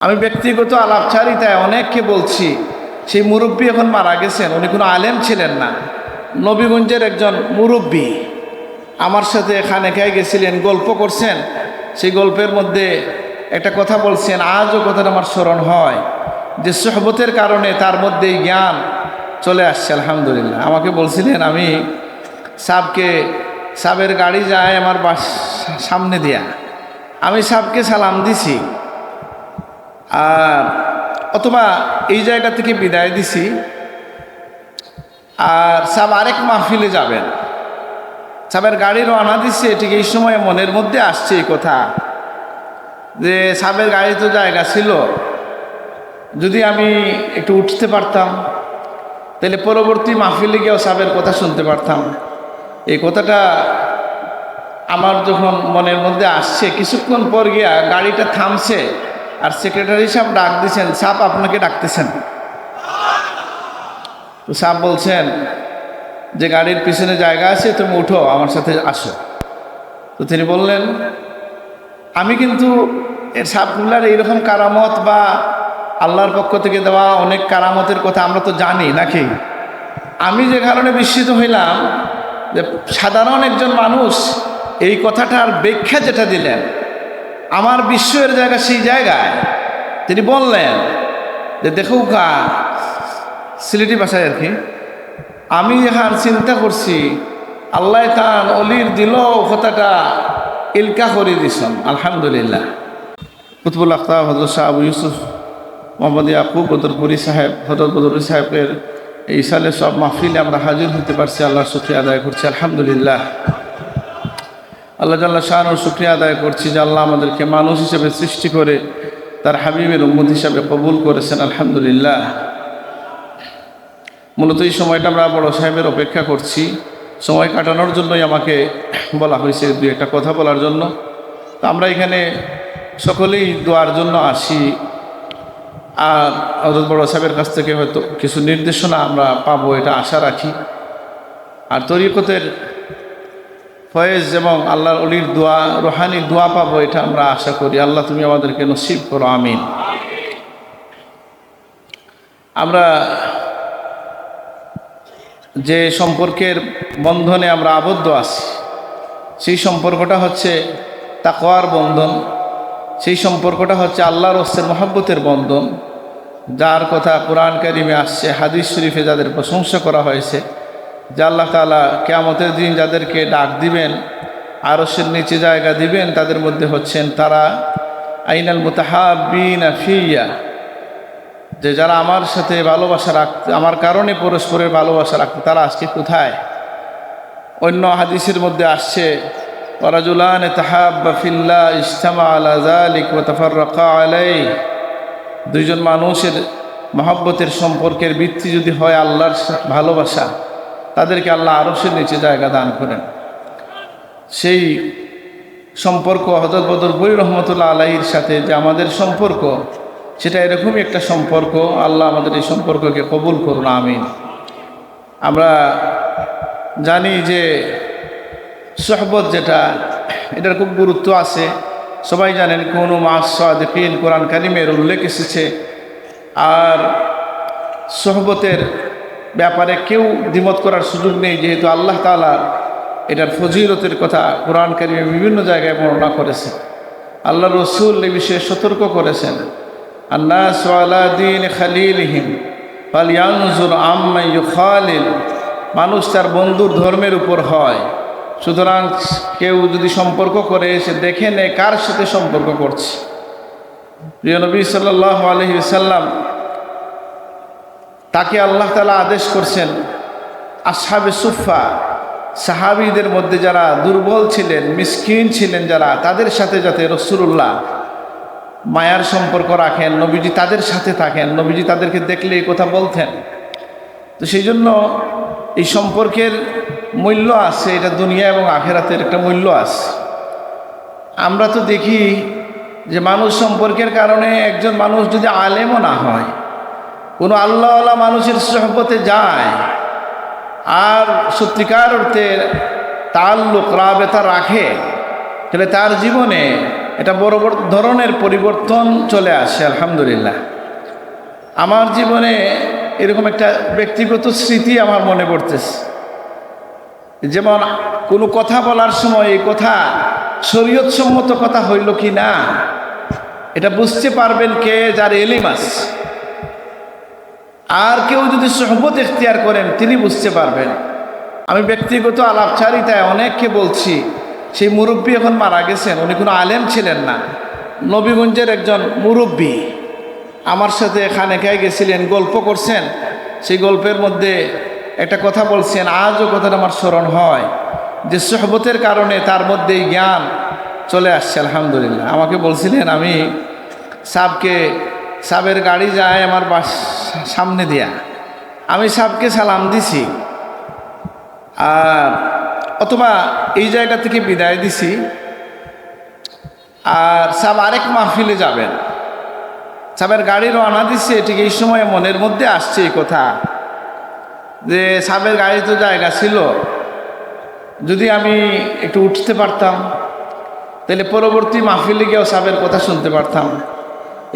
আমি ব্যক্তিগত আলাপচারিতায় অনেককে বলছি, সেই মুরব্বী এখন মারা গেছেন, উনি কোনো আলেম ছিলেন না। নবীগঞ্জের একজন মুরব্বী আমার সাথে এখানে খাই গেছিলেন, গল্প করছেন। সেই গল্পের মধ্যে একটা কথা বলছেন, আজও কথাটা আমার স্মরণ হয়, যে সহবতের কারণে তার মধ্যে এই জ্ঞান চলে আসছে, আলহামদুলিল্লাহ। আমাকে বলছিলেন, আমি সাবকে, সাবের গাড়ি যায় আমার বাস, সামনে দিয়া। আমি সাবকে সালাম দিছি। আর অথবা এই জায়গা থেকে বিদায় দিছি। আর সাব আরেক মাহফিলে যাবেন। সাবের গাড়ি রওনা দিচ্ছে ঠিক এই সময় মনের মধ্যে আসছে এই কথা যে সাবের গাড়ি তো জায়গা ছিল। যদি আমি একটু উঠতে পারতাম, তাহলে পরবর্তী মাহফিলে গিয়েও সাবের কথা শুনতে পারতাম। এই কথাটা আমার যখন মনের মধ্যে আসছে, কিছুক্ষণ পর গিয়া গাড়িটা থামছে। আর সেক্রেটারি সাহেব ডাক দিছেন, সাপ আপনাকে ডাকতেছেন। তো সাপ বলছেন, যে গাড়ির পিছনে জায়গা আছে, তুমি উঠো, আমার সাথে আসো। তো তিনি বললেন, আমি কিন্তু এর সাপগুলার এইরকম কারামত বা আল্লাহর পক্ষ থেকে দেওয়া অনেক কারামতের কথা আমরা তো জানি নাকি? আমি যে কারণে বিস্মিত হইলাম যে সাধারণ একজন মানুষ এই কথাটার ব্যাখ্যা যেটা দিলেন আমার বিশ্বের জায়গা সেই জায়গায়। তিনি বললেন যে, দেখো কা সিলেটি ভাষায় আর কি, আমি এখন চিন্তা করছি, আল্লাহ তান অলির দিল কথাটা ইলকা করে দিছন, আলহামদুলিল্লাহ। কুতবুল আখতাব হজরত শাহ ইউসুফ মোহাম্মদ ইয়াকুব বদরপুরি সাহেব হজরত বদরপুরি সাহেবের এই সালে সব মাহফিলে আমরা হাজির হতে পারছি আল্লাহ শুক্রিয়া আদায় করছি, আলহামদুলিল্লাহ। আল্লাহ জাল্লাহ শাহর শুক্রিয়া আদায় করছি যে আল্লাহ আমাদেরকে মানুষ হিসেবে সৃষ্টি করে তার হাবিবের উম্মত হিসাবে কবুল করেছেন, আলহামদুলিল্লাহ। মূলত এই সময়টা আমরা বড় সাহেবের অপেক্ষা করছি। সময় কাটানোর জন্যই আমাকে বলা হয়েছে দু একটা কথা বলার জন্য। তো আমরা এখানে সকলেই দোয়ার জন্য আসি। আর হজরত বড় সাহেবের কাছ থেকে হয়তো কিছু নির্দেশনা আমরা পাবো, এটা আশা রাখি। আর তরিকতের ফয়েজ এবং আল্লাহর অলির দোয়া রোহানি দোয়া পাবো, এটা আমরা আশা করি। আল্লাহ তুমি আমাদেরকে নসিব করো, আমিন। আমরা যে সম্পর্কের বন্ধনে আমরা আবদ্ধ আছি, সেই সম্পর্কটা হচ্ছে তাকওয়ার বন্ধন, সেই সম্পর্কটা হচ্ছে আল্লাহর রস্তের মহাব্বতের বন্ধন, যার কথা কোরআন কারিমে আসছে, হাদিস শরীফে যাদের প্রশংসা করা হয়েছে যে আল্লাহ তালা কেয়ামতের দিন যাদেরকে ডাক দিবেন আরসের নিচে জায়গা দিবেন, তাদের মধ্যে হচ্ছেন তারা, আইনাল মুতাহাবিন ফিয়া। যে যারা আমার সাথে ভালোবাসা রাখতে, আমার কারণে পরস্পরের ভালোবাসা রাখতে, তারা আজকে কোথায়? অন্য হাদিসের মধ্যে আসছে ওরাজুলান তাহাব্বা ইস্তামা আলা জালিক তাফাররাকা আলাই দুইজন মানুষের মহব্বতের সম্পর্কের ভিত্তি যদি হয় আল্লাহর ভালোবাসা তাদেরকে আল্লাহ আরসের নিচে জায়গা দান করেন। সেই সম্পর্ক হজরত বদর বই রহমতুল্লাহ আলাইহির সাথে যে আমাদের সম্পর্ক, সেটা এরকমই একটা সম্পর্ক। আল্লাহ আমাদের এই সম্পর্ককে কবুল করুন, আমিন। আমরা জানি যে সহবত যেটা, এটার খুব গুরুত্ব আছে। সবাই জানেন কোনো মাসিন কোরআন কারিমের উল্লেখ এসেছে। আর সহবতের ব্যাপারে কেউ দ্বিমত করার সুযোগ নেই, যেহেতু আল্লাহ তালা এটার ফজিলতের কথা কোরআন কারিমে বিভিন্ন জায়গায় বর্ণনা করেছে আল্লাহ রসুল এই বিষয়ে সতর্ক করেছেন। আল্লাহ সোয়ালাদিন খালিলহিম পালিয়ানজুর আম্মা খালিল মানুষ তার বন্ধুর ধর্মের উপর হয়। সুতরাং কেউ যদি সম্পর্ক করে, সে দেখে নেয় কার সাথে সম্পর্ক করছে। প্রিয় নবী সাল্লাহ আলহি সাল্লাম তাকে আল্লাহ তালা আদেশ করছেন আসাবে সুফা সাহাবিদের মধ্যে যারা দুর্বল ছিলেন, মিসকিন ছিলেন যারা, তাদের সাথে যাতে রসুল্লাহ মায়ার সম্পর্ক রাখেন, নবীজি তাদের সাথে থাকেন, নবীজি তাদেরকে দেখলে এই কথা বলতেন। তো সেই জন্য এই সম্পর্কের মূল্য আছে, এটা দুনিয়া এবং আখেরাতের একটা মূল্য আছে। আমরা তো দেখি যে মানুষ সম্পর্কের কারণে একজন মানুষ যদি আলেমও না হয় কোনো আল্লাহওয়ালা মানুষের সহপতে যায়, আর সত্যিকার অর্থে তাল্লুক রাবেতা রাখে, তাহলে তার জীবনে এটা বড় বড় ধরনের পরিবর্তন চলে আসে, আলহামদুলিল্লাহ। আমার জীবনে এরকম একটা ব্যক্তিগত স্মৃতি আমার মনে পড়তেছে। যেমন কোনো কথা বলার সময় এই কথা শরীয়তসম্মত কথা হইল কি না, এটা বুঝতে পারবেন কে যার এলিমাস আর কেউ যদি সহবত এখতিয়ার করেন, তিনি বুঝতে পারবেন। আমি ব্যক্তিগত আলাপচারিতায় অনেককে বলছি, সেই মুরব্বী এখন মারা গেছেন, উনি কোনো আলেম ছিলেন না। নবীগঞ্জের একজন মুরব্বী আমার সাথে এখানে খেয়ে গেছিলেন, গল্প করছেন। সেই গল্পের মধ্যে একটা কথা বলছেন, আজও কথাটা আমার স্মরণ হয়, যে সহবতের কারণে তার মধ্যে জ্ঞান চলে আসছে, আলহামদুলিল্লাহ। আমাকে বলছিলেন, আমি সাবকে সাবের গাড়ি যায় আমার বাস সামনে দিয়া। আমি সাবকে সালাম দিছি। আর অথবা এই জায়গা থেকে বিদায় দিছি। আর সাব আরেক মাহফিলে যাবেন। সাবের গাড়ি রওনা দিচ্ছে ঠিক এই সময় মনের মধ্যে আসছে এই কথা। যে সাবের গাড়ি তো জায়গা ছিল। যদি আমি একটু উঠতে পারতাম, তাহলে পরবর্তী মাহফিলে গিয়েও সাবের কথা শুনতে পারতাম।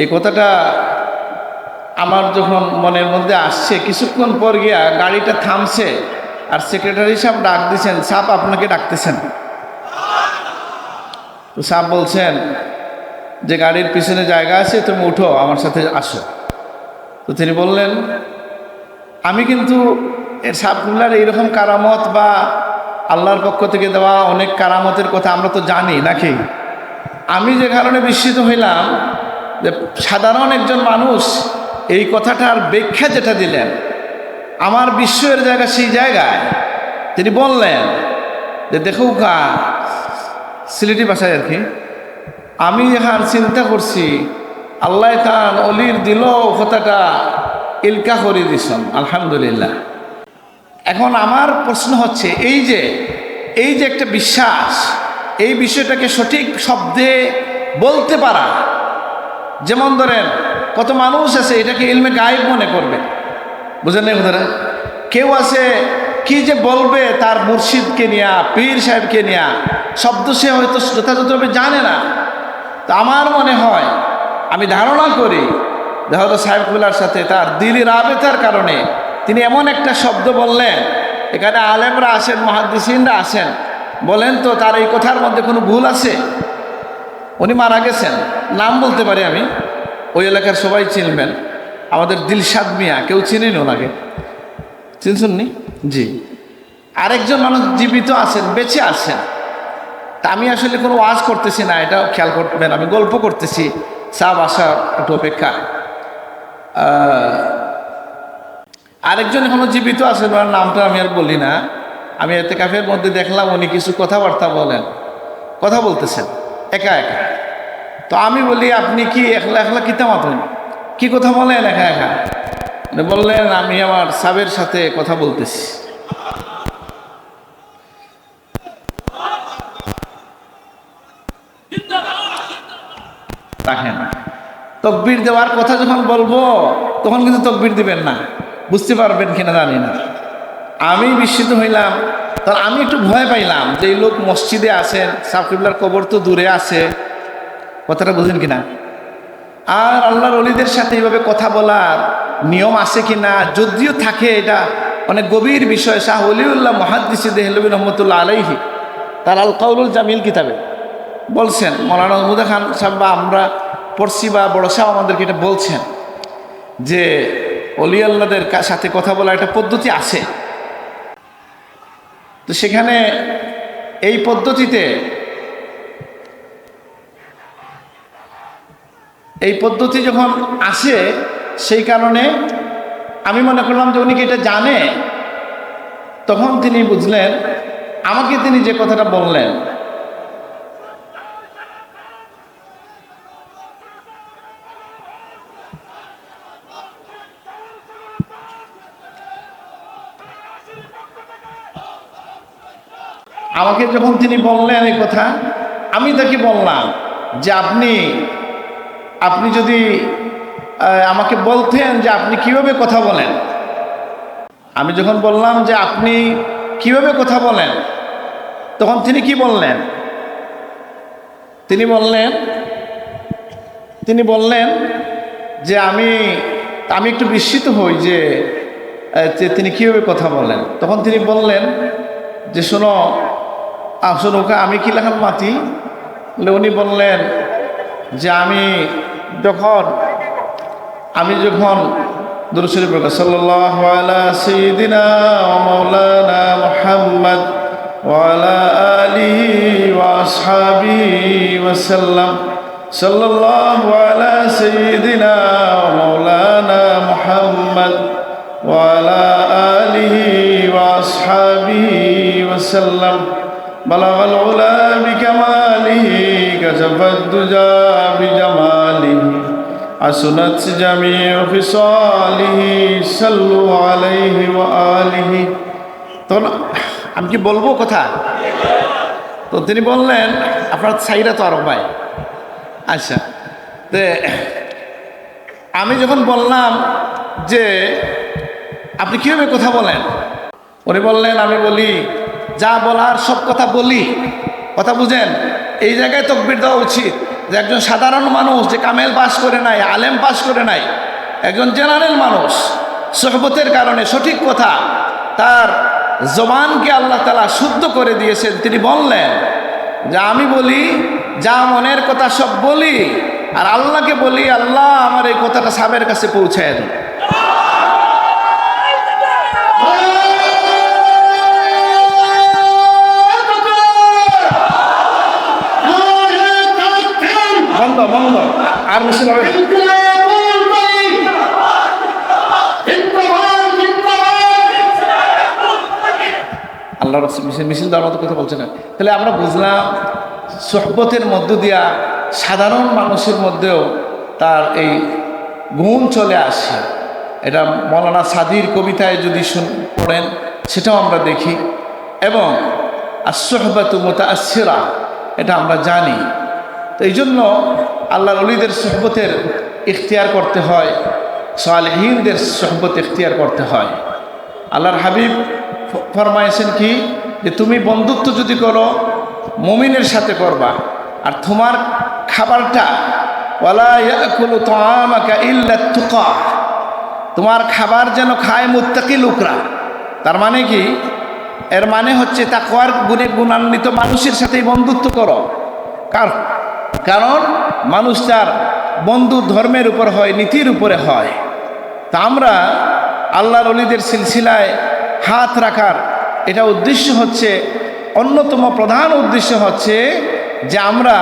এই কথাটা আমার যখন মনের মধ্যে আসছে, কিছুক্ষণ পর গিয়া গাড়িটা থামছে আর সেক্রেটারি সাহেব ডাক দিছেন, সাপ আপনাকে ডাকতেছেন তো সাপ বলছেন, যে গাড়ির পিছনে জায়গা আছে, তুমি উঠো, আমার সাথে আসো। তো তিনি বললেন, আমি কিন্তু এর সাপগুলার এইরকম কারামত বা আল্লাহর পক্ষ থেকে দেওয়া অনেক কারামতের কথা আমরা তো জানি, নাকি? আমি যে কারণে বিস্মিত হইলাম যে সাধারণ একজন মানুষ এই কথাটার ব্যাখ্যা যেটা দিলেন, আমার বিশ্বের জায়গা সেই জায়গায়। তিনি বললেন যে, দেখো কা সিলেটি ভাষায় আর কি, আমি এখন চিন্তা করছি, আল্লাহ তান অলির দিল কথাটা ইলকা করে দিছন আলহামদুলিল্লাহ। এখন আমার প্রশ্ন হচ্ছে, এই যে এই যে একটা বিশ্বাস, এই বিষয়টাকে সঠিক শব্দে বলতে পারা যেমন ধরেন, কত মানুষ আছে, এটাকে ইলমে গায়েব মনে করবে। বুঝেন না কথাটা? কেউ আছে, কি যে বলবে তার মুর্শিদকে নিয়া, পীর সাহেবকে নিয়া, শব্দ সে হয়তো যথাযথভাবে জানে না। তো আমার মনে হয়, আমি ধারণা করি হয়তো সাহেবগুলার সাথে, তার দিলি রাবেতার কারণে তিনি এমন একটা শব্দ বললেন, এখানে আলেমরা আসেন মহাদিসিনরা আসেন। বলেন তো, তার এই কথার মধ্যে কোনো ভুল আছে? উনি মারা গেছেন। নাম বলতে পারি আমি। ওই এলাকার সবাই চিনবেন। আমাদের দিলশাদ মিয়া, কেউ চিনেন ওনাকে? চিনছেন নি জি। আরেকজন মানুষ জীবিত আছেন, বেঁচে আছেন। তা আমি আসলে কোনো ওয়াজ করতেছি না এটা খেয়াল করবেন। আমি গল্প করতেছি। সাব আসা একটু অপেক্ষা। আরেকজন এখনও জীবিত আছেন, ওনার নামটা আমি আর বলি না। আমি এতে কাফের মধ্যে দেখলাম উনি কিছু কথাবার্তা বলেন। কথা বলতেছেন। একা একা। তো আমি বলি, আপনি কি একলা একলা কিতা মাতেন? কি কথা বলেন একা একা? বললেন, আমি আমার সাবের সাথে কথা বলতেছি। রাখেন তকবির দেওয়ার কথা যখন বলব, তখন কিন্তু তকবির দিবেন না। বুঝতে পারবেন কিনা জানি না। আমি বিস্মিত হইলাম। তখন আমি একটু ভয় পাইলাম যে এই লোক মসজিদে আছেন সাকিবুল্লার কবর তো দূরে আছে। কথাটা বুঝেন কিনা? আর আল্লাহর অলিদের সাথে এইভাবে কথা বলার নিয়ম আছে কি না যদিও থাকে, এটা অনেক গভীর বিষয়। শাহ অলিউল্লাহ মহাদ্দিসি দেহলবী রহমতুল্লাহ আলাইহি, তার আল কাউলুল জামিল কিতাবে বলছেন, মৌলানা মহমুদা খান সাহেব বা আমরা পড়ছি বা বড় সাহেব আমাদেরকে এটা বলছেন যে অলি আল্লাদের সাথে কথা বলার একটা পদ্ধতি আছে। তো সেখানে এই পদ্ধতিতে এই পদ্ধতি যখন আসে, সেই কারণে আমি মনে করলাম যে উনি কি এটা জানে? তখন তিনি বুঝলেন, আমাকে তিনি যে কথাটা বললেন, আমাকে যখন তিনি বললেন এই কথা, আমি তাকে বললাম যে আপনি আপনি যদি আমাকে বলতেন যে আপনি কীভাবে কথা বলেন। আমি যখন বললাম যে আপনি কীভাবে কথা বলেন, তখন তিনি কি বললেন? তিনি বললেন তিনি বললেন যে আমি আমি একটু বিস্মিত হই যে তিনি কীভাবে কথা বলেন। তখন তিনি বললেন যে, শোনো শোনো আমি কি লেখান মাতি? উনি বললেন যে, আমি যখন আমি যখন দুরুশরী প্রকাশ সাল্লাহ সঈদিনা মৌলানা মোহাম্মদ ওয়ালা আলি ওয়াসহাবি ওয়াসাল্লাম সাল্লাল্লাহু আলা সাইয়্যিদিনা মৌলানা মুহাম্মদ ওয়ালা আলিহি ওয়াসহাবিহি ওয়াসাল্লাম بلغ العلا بكماله كشف الدجى بجماله حسنت جميع خصاله صلوا عليه وآله তখন আমি কি বলবো কথা তো তিনি বললেন আপনার সাইরা তো আরো ভাই আচ্ছা তে আমি যখন বললাম যে আপনি কীভাবে কথা বলেন উনি বললেন আমি বলি যা বলার সব কথা বলি কথা বুঝেন এই জায়গায় তকবির দেওয়া উচিত যে একজন সাধারণ মানুষ যে কামেল পাস করে নাই, আলেম পাস করে নাই, একজন জেনারেল মানুষ, সহবতের কারণে সঠিক কথা, তার জবানকে আল্লাহ তালা শুদ্ধ করে দিয়েছেন। তিনি বললেন, যে আমি বলি, যা মনের কথা সব বলি, আর আল্লাহকে বলি, আল্লাহ আমার এই কথাটা সাবের কাছে পৌঁছায় আর হবে না। আল্লাহ রসুল মিছিল দেওয়ার মতো কথা বলছে না। তাহলে আমরা বুঝলাম, সোহবতের মধ্য দিয়া সাধারণ মানুষের মধ্যেও তার এই গুণ চলে আসে। এটা মৌলানা সাদির কবিতায় যদি শুন পড়েন, সেটাও আমরা দেখি। এবং আসহবাতু মোতাসিরা এটা আমরা জানি। তো এই জন্য আল্লাহর অলিদের সোহবতের ইখতিয়ার করতে হয়, সালেহীনদের সোহবত ইখতিয়ার করতে হয়। আল্লাহর হাবিব ফরমাইছেন কি? যে তুমি বন্ধুত্ব যদি করো, মমিনের সাথে করবা, আর তোমার খাবারটা তোমার খাবার যেন খায় মুত্তাকি লোকরা। তার মানে কি? এর মানে হচ্ছে তা তাকওয়ার গুণে গুণান্বিত মানুষের সাথেই বন্ধুত্ব করো। কার- কারণ মানুষ তার বন্ধু ধর্মের উপর হয়, নীতির উপরে হয়। তা আমরা আল্লাহর অলিদের সিলসিলায় হাত রাখার এটা উদ্দেশ্য হচ্ছে, অন্যতম প্রধান উদ্দেশ্য হচ্ছে যে আমরা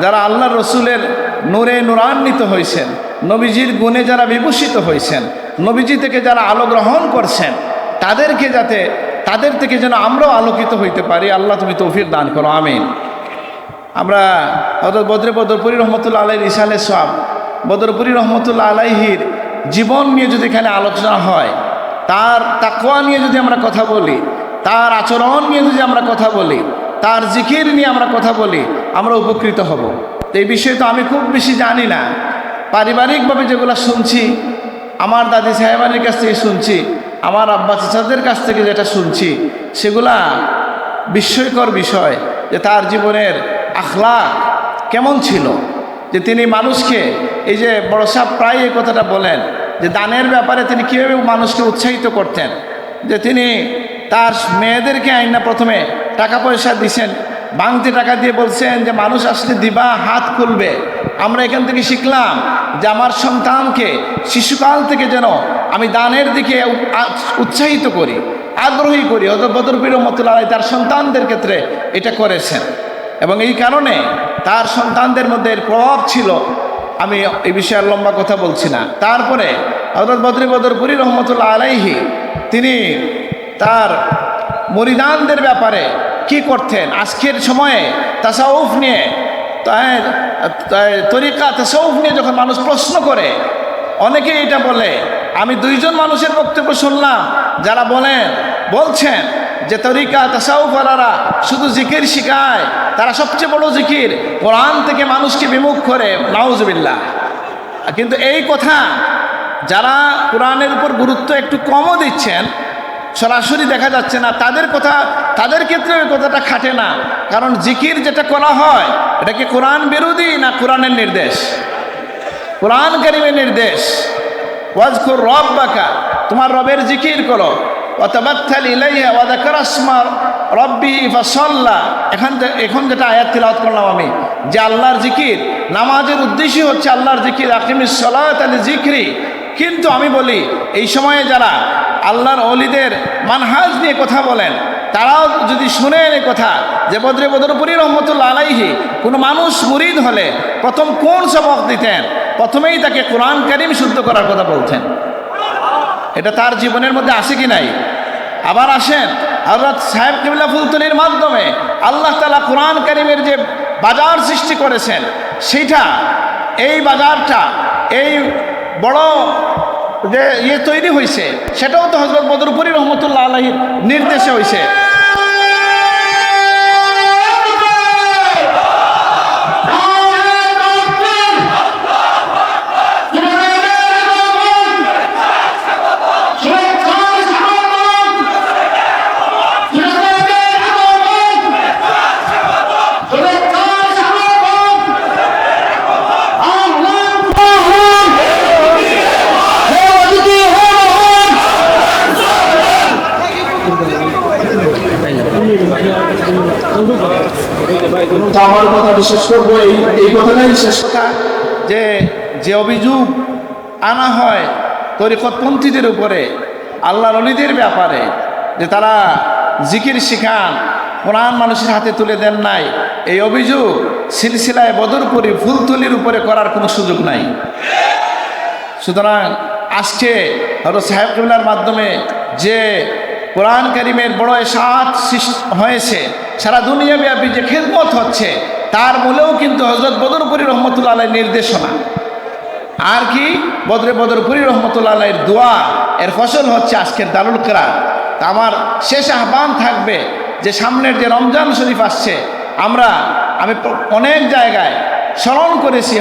যারা আল্লাহ রসুলের নূরে নূরান্বিত হয়েছেন, নবীজির গুণে যারা বিভূষিত হয়েছেন, নবীজি থেকে যারা আলো গ্রহণ করছেন, তাদেরকে যাতে, তাদের থেকে যেন আমরাও আলোকিত হইতে পারি। আল্লাহ তুমি তৌফিক দান করো, আমিন। আমরা হজরত বদরে বদরপুরি রহমতুল্লা আলাই ইসালে সব বদরপুরি রহমতুল্লাহ আলাইহির জীবন নিয়ে যদি এখানে আলোচনা হয়, তার তাকওয়া নিয়ে যদি আমরা কথা বলি, তার আচরণ নিয়ে যদি আমরা কথা বলি, তার জিকির নিয়ে আমরা কথা বলি, আমরা উপকৃত হব। তো এই বিষয়ে তো আমি খুব বেশি জানি না। পারিবারিকভাবে যেগুলো শুনছি, আমার দাদি সাহেবানির কাছ থেকে শুনছি, আমার আব্বা চাচাদের কাছ থেকে যেটা শুনছি, সেগুলা বিস্ময়কর বিষয় যে তার জীবনের আখলাক কেমন ছিল? যে তিনি মানুষকে, এই যে বড় সাহেব প্রায় এই কথাটা বলেন, যে দানের ব্যাপারে তিনি কীভাবে মানুষকে উৎসাহিত করতেন? যে তিনি তার মেয়েদেরকে আইন না প্রথমে টাকা পয়সা দিছেন বাংতি টাকা দিয়ে বলছেন যে, মানুষ আসলে দিবা, হাত খুলবে। আমরা এখান থেকে শিখলাম যে আমার সন্তানকে শিশুকাল থেকে যেন আমি দানের দিকে উৎসাহিত করি, আগ্রহী করি। অত বদরপির রহমতুল্লাহ আলাই তার সন্তানদের ক্ষেত্রে এটা করেছেন। এবং এই কারণে তার সন্তানদের মধ্যে প্রভাব ছিল। আমি এই বিষয়ে লম্বা কথা বলছি না। তারপরে হজরত বদরি বদরপুরি রহমতুল্লাহ আলাইহি তিনি তার মরিদানদের ব্যাপারে কি করতেন? আজকের সময়ে তাসাউফ নিয়ে তরিকা তাসাউফ নিয়ে যখন মানুষ প্রশ্ন করে অনেকে এটা বলে, আমি দুইজন মানুষের বক্তব্য শুনলাম, যারা বলেন, বলছেন যে তরিকা তাসাউফালারা শুধু জিকির শিখায়, তারা সবচেয়ে বড় জিকির। কোরআন থেকে মানুষকে বিমুখ করে নাউজবিল্লা কিন্তু এই কথা, যারা কোরআনের উপর গুরুত্ব একটু কমও দিচ্ছেন, সরাসরি দেখা যাচ্ছে না, তাদের কথা, তাদের ক্ষেত্রে ওই কথাটা খাটে না। কারণ জিকির যেটা করা হয়, এটা কি কোরআন বিরোধী না কোরআনের নির্দেশ? কোরআন কারিমের নির্দেশ। ওয়াজকুর রব বাকা তোমার রবের জিকির করো। ইলাইহা ওয়া যাকারা ইসমা রব্বিহি ফাসাল্লা। এখান এখন যেটা আয়াত তিলাওয়াত করলাম আমি, যে আল্লাহর জিকির। নামাজের উদ্দেশ্যই হচ্ছে আল্লাহর জিকির, আকিমিস সালাত আলি জিকরি। কিন্তু আমি বলি, এই সময়ে যারা আল্লাহর অলিদের মানহাজ নিয়ে কথা বলেন, তারাও যদি শুনেন এই কথা, যে বদরে বদরপুরি রহমতুল্লা আলাইহি, কোনো মানুষ মুরিদ হলে প্রথম কোন সবক দিতেন? প্রথমেই তাকে কোরআন করিম শুদ্ধ করার কথা বলতেন। এটা তার জীবনের মধ্যে আসে কি নাই? আবার আসেন আল্লাহ সাহেব কিবলা ফুলতলির মাধ্যমে আল্লাহ তালা কোরআন করিমের যে বাজার সৃষ্টি করেছেন সেইটা এই বাজারটা, এই বড় যে ইয়ে তৈরি হয়েছে সেটাও তো হজরত বদরপুরি রহমতুল্লাহ আলহীর নির্দেশে হয়েছে আমার কথা বিশেষ করব, এই এই কথাটাই শেষ কথা যে যে অভিযোগ আনা হয় তরিকতপন্থীদের উপরে আল্লাহ অলিদের ব্যাপারে, যে তারা জিকির শিখান, কোরআন মানুষের হাতে তুলে দেন নাই, এই অভিযোগ সিলসিলায় বদরপুরি ফুলতলির উপরে করার কোনো সুযোগ নাই। সুতরাং আজকে হরত সাহেব কিবলার মাধ্যমে যে কোরআন করিমের বড় সাত হয়েছে, সারা দুনিয়াব্যাপী যে খেদমত হচ্ছে তার মূলেও কিন্তু হজরত বদরপুরি রহমতুল্লা আলাই নির্দেশনা। আর কি? বদরে বদরপুরি রহমতুল্লা আলাইয়ের দোয়া। এর ফসল হচ্ছে আজকের দারুল কেরা আমার শেষ আহ্বান থাকবে যে সামনের যে রমজান শরীফ আসছে, আমরা আমি অনেক জায়গায় স্মরণ করেছি